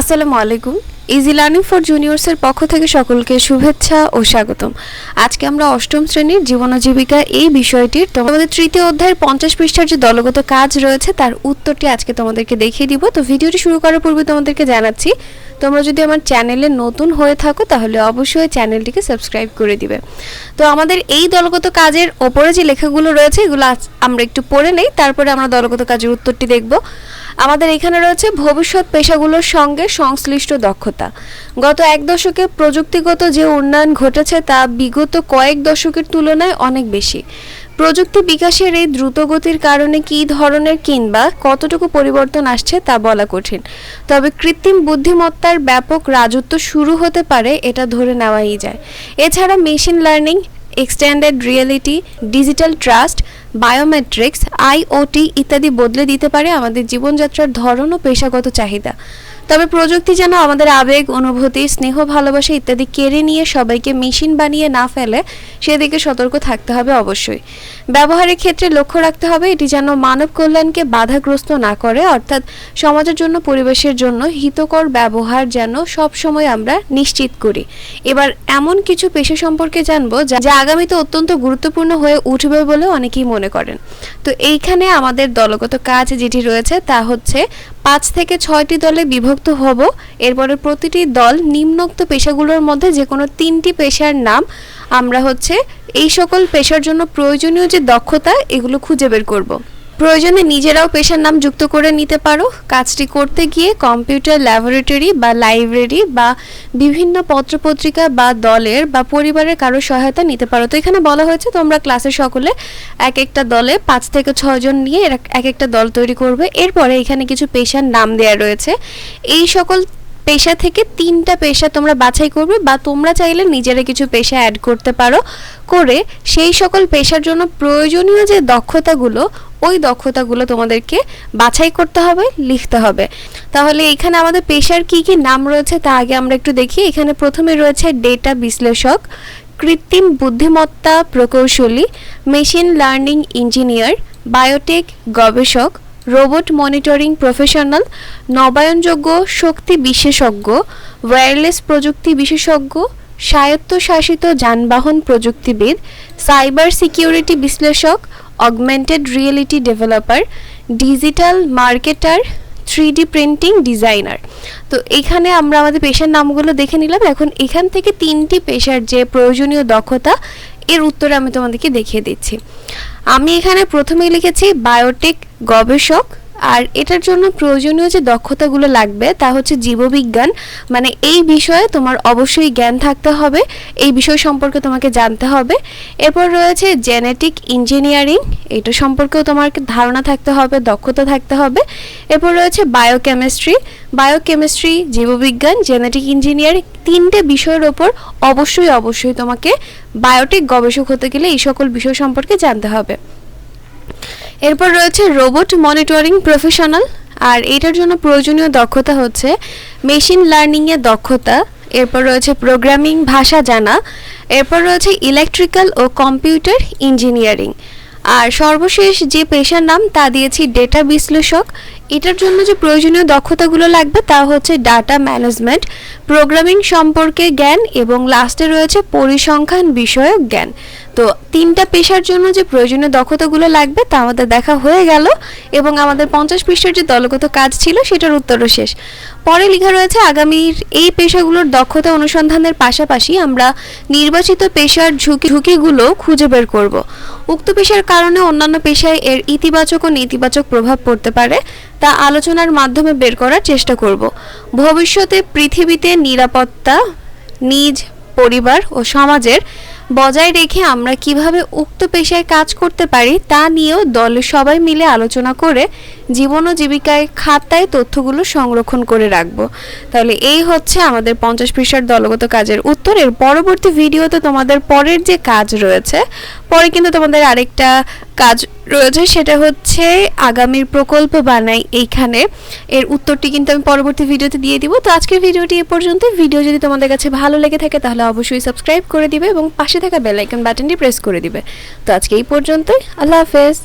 আসসালামু আলাইকুম। Easy learning for জুনিয়র্সের পক্ষ থেকে সকলকে শুভেচ্ছা ও স্বাগতম। আজকে আমরা অষ্টম শ্রেণির জীবন ও জীবিকা এই বিষয়টির তোমাদের তৃতীয় অধ্যায়ের পঞ্চাশ পৃষ্ঠার যে দলগত কাজ রয়েছে, তার উত্তরটি আজকে তোমাদেরকে দেখিয়ে দিব। তো ভিডিওটি শুরু করার পূর্বে তোমাদেরকে জানাচ্ছি, তোমরা যদি আমার চ্যানেলে নতুন হয়ে থাকো, তাহলে অবশ্যই চ্যানেলটিকে সাবস্ক্রাইব করে দিবে। তো আমাদের এই দলগত কাজের ওপরে যে লেখাগুলো রয়েছে, এগুলো আমরা একটু পড়ে নেই, তারপরে আমরা দলগত কাজের উত্তরটি দেখব। আমাদের এখানে রয়েছে ভবিষ্যৎ পেশাগুলোর সঙ্গে সংশ্লিষ্ট দক্ষতা। গত এক দশকে প্রযুক্তিগত যে উন্নয়ন ঘটেছে তা বিগত কয়েক দশকের তুলনায় অনেক বেশি। প্রযুক্তি বিকাশের এই দ্রুতগতির কারণে কী ধরনের কিংবা কতটুকু পরিবর্তন আসছে তা বলা কঠিন। তবে কৃত্রিম বুদ্ধিমত্তার ব্যাপক রাজত্ব শুরু হতে পারে এটা ধরে নেওয়াই যায়। এছাড়া machine learning extended reality digital trust biometrics IoT ইত্যাদি বদলে দিতে পারে আমাদের জীবনযাত্রার ধরন ও পেশাগত চাহিদা। তবে প্রযুক্তি যেন আমাদের আবেগ, অনুভূতি, স্নেহ, ভালোবাসা ইত্যাদি কেড়ে নিয়ে সবাইকে মেশিন বানিয়ে না ফেলে, সেদিকে সতর্ক থাকতে হবে অবশ্যই। ব্যবহারের ক্ষেত্রে লক্ষ্য রাখতে হবে এটি যেন মানব কল্যাণকে বাধাগ্রস্ত না করে, অর্থাৎ সমাজের জন্য, পরিবেশের জন্য হিতকর ব্যবহার যেন সব সময় আমরা নিশ্চিত করি। এবার এমন কিছু পেশা সম্পর্কে জানব যা যা আগামীতে অত্যন্ত গুরুত্বপূর্ণ হয়ে উঠবে বলে অনেকেই মনে করেন। তো এইখানে আমাদের দলগত কাজ যেটি রয়েছে তা হচ্ছে পাঁচ থেকে ছয়টি দলে বিভক্ত হব। এরপরে প্রতিটি দল নিম্নোক্ত পেশাগুলোর মধ্যে যে কোনো তিনটি পেশার নাম। আমরা হচ্ছে এই সকল পেশার জন্য প্রয়োজনীয় যে দক্ষতা, এগুলো খুঁজে বের করব। প্রয়োজনে নিজেরাও পেশার নাম যুক্ত করে নিতে পারো। কাজটি করতে গিয়ে কম্পিউটার ল্যাবরেটরি বা লাইব্রেরি বা বিভিন্ন পত্রপত্রিকা বা দলের বা পরিবারের কারও সহায়তা নিতে পারো। তো এখানে বলা হয়েছে তোমরা ক্লাসে সকলে এক একটা দলে পাঁচ থেকে ছজন নিয়ে এক একটা দল তৈরি করবে। এরপরে এখানে কিছু পেশার নাম দেওয়া রয়েছে। এই সকল পেশা থেকে তিনটা পেশা তোমরা বাছাই করবে বা তোমরা চাইলে নিজেরা কিছু পেশা অ্যাড করতে পারো। করে সেই সকল পেশার জন্য প্রয়োজনীয় যে দক্ষতাগুলো, ওই দক্ষতাগুলো তোমাদেরকে বাছাই করতে হবে, লিখতে হবে। তাহলে এখানে আমাদের পেশার কি কি নাম রয়েছে তা আগে আমরা একটু দেখি। এখানে প্রথমে রয়েছে ডেটা বিশ্লেষক, কৃত্রিম বুদ্ধিমত্তা প্রকৌশলী মেশিন লার্নিং ইঞ্জিনিয়ার বায়োটেক গবেষক রোবট মনিটরিং প্রফেশনাল, নবায়নযোগ্য শক্তি বিশেষজ্ঞ, ওয়্যারলেস প্রযুক্তি বিশেষজ্ঞ, স্বায়ত্তশাসিত যানবাহন প্রযুক্তিবিদ, সাইবার সিকিউরিটি বিশ্লেষক, augmented reality developer, digital marketer three printing designer. তো এখানে আমরা আমাদের পেশার নামগুলো দেখে নিলাম। এখন এখান থেকে তিনটি পেশার যে প্রয়োজনীয় দক্ষতা, এর উত্তর আমি তোমাদেরকে দেখিয়ে দিচ্ছি। আমি এখানে প্রথমেই লিখেছি বায়োটেক গবেষক। আর এটার জন্য প্রয়োজনীয় যে দক্ষতাগুলো লাগবে তা হচ্ছে জীববিজ্ঞান। মানে এই বিষয়ে তোমার অবশ্যই জ্ঞান থাকতে হবে, এই বিষয় সম্পর্কে তোমাকে জানতে হবে। এরপর রয়েছে জেনেটিক ইঞ্জিনিয়ারিং, এটা সম্পর্কেও তোমার ধারণা থাকতে হবে, দক্ষতা থাকতে হবে। এরপর রয়েছে বায়োকেমিস্ট্রি বায়োকেমিস্ট্রি, জীববিজ্ঞান, জেনেটিক ইঞ্জিনিয়ারিং, তিনটে বিষয়ের ওপর অবশ্যই অবশ্যই তোমাকে বায়োটেক গবেষক হতে গেলে এই সকল বিষয় সম্পর্কে জানতে হবে। এরপর রয়েছে রোবট মনিটরিং প্রফেশনাল, আর এটার জন্য প্রয়োজনীয় দক্ষতা হচ্ছে মেশিন লার্নিংয়ের দক্ষতা, এরপর রয়েছে প্রোগ্রামিং ভাষা জানা, এরপর রয়েছে ইলেকট্রিক্যাল ও কম্পিউটার ইঞ্জিনিয়ারিং। আর সর্বশেষ যে পেশার নাম, তা দিয়েছি ডেটা বিশ্লেষক। এটার জন্য যে প্রয়োজনীয় দক্ষতাগুলো লাগবে, তা হচ্ছে ডাটা ম্যানেজমেন্ট প্রোগ্রামিং সম্পর্কে জ্ঞান এবং লাস্টে রয়েছে পরিসংখ্যান বিষয়ক জ্ঞান। তো তিনটা পেশার জন্য যে প্রয়োজনীয় দক্ষতাগুলো লাগবে, তা আমাদের দেখা হয়ে গেল এবং আমাদের পঞ্চাশ পৃষ্ঠার যে দলগত কাজ ছিল, সেটার উত্তরও শেষ। পরে লেখা রয়েছে আগামীর এই পেশাগুলোর দক্ষতা অনুসন্ধানের পাশাপাশি আমরা নির্বাচিত পেশার ঝুঁকি ঝুঁকিগুলো খুঁজে বের করব। উক্ত পেশার কারণে অন্যান্য পেশায় এর ইতিবাচক ও নেতিবাচক প্রভাব পড়তে পারে, তা আলোচনার মাধ্যমে বের করার চেষ্টা করব। ভবিষ্যতে পৃথিবীতে নিরাপত্তা, নিজ, পরিবার ও সমাজের বজায় রেখে আমরা কীভাবে উক্ত পেশায় কাজ করতে পারি তা নিয়েও দল সবাই মিলে আলোচনা করে জীবন ও জীবিকায় খাতায় তথ্যগুলো সংরক্ষণ করে রাখব। তাহলে এই হচ্ছে আমাদের পঞ্চাশ পৃষ্ঠার দলগত কাজের উত্তর। এর পরবর্তী ভিডিওতে তোমাদের পরের যে কাজ রয়েছে, পরে কিন্তু তোমাদের আরেকটা কাজ রয়েছে সেটা হচ্ছে আগামীর প্রকল্প বানাই এইখানে। এর উত্তরটি কিন্তু আমি পরবর্তী ভিডিওতে দিয়ে দিব। তো আজকের ভিডিওটি এ পর্যন্ত। ভিডিও যদি তোমাদের কাছে ভালো লেগে থাকে তাহলে অবশ্যই সাবস্ক্রাইব করে দিবে এবং পাশে থাকা বেল আইকন বাটনটি প্রেস করে দিবে। তো আজকে এই পর্যন্তই। আল্লাহ হাফেজ।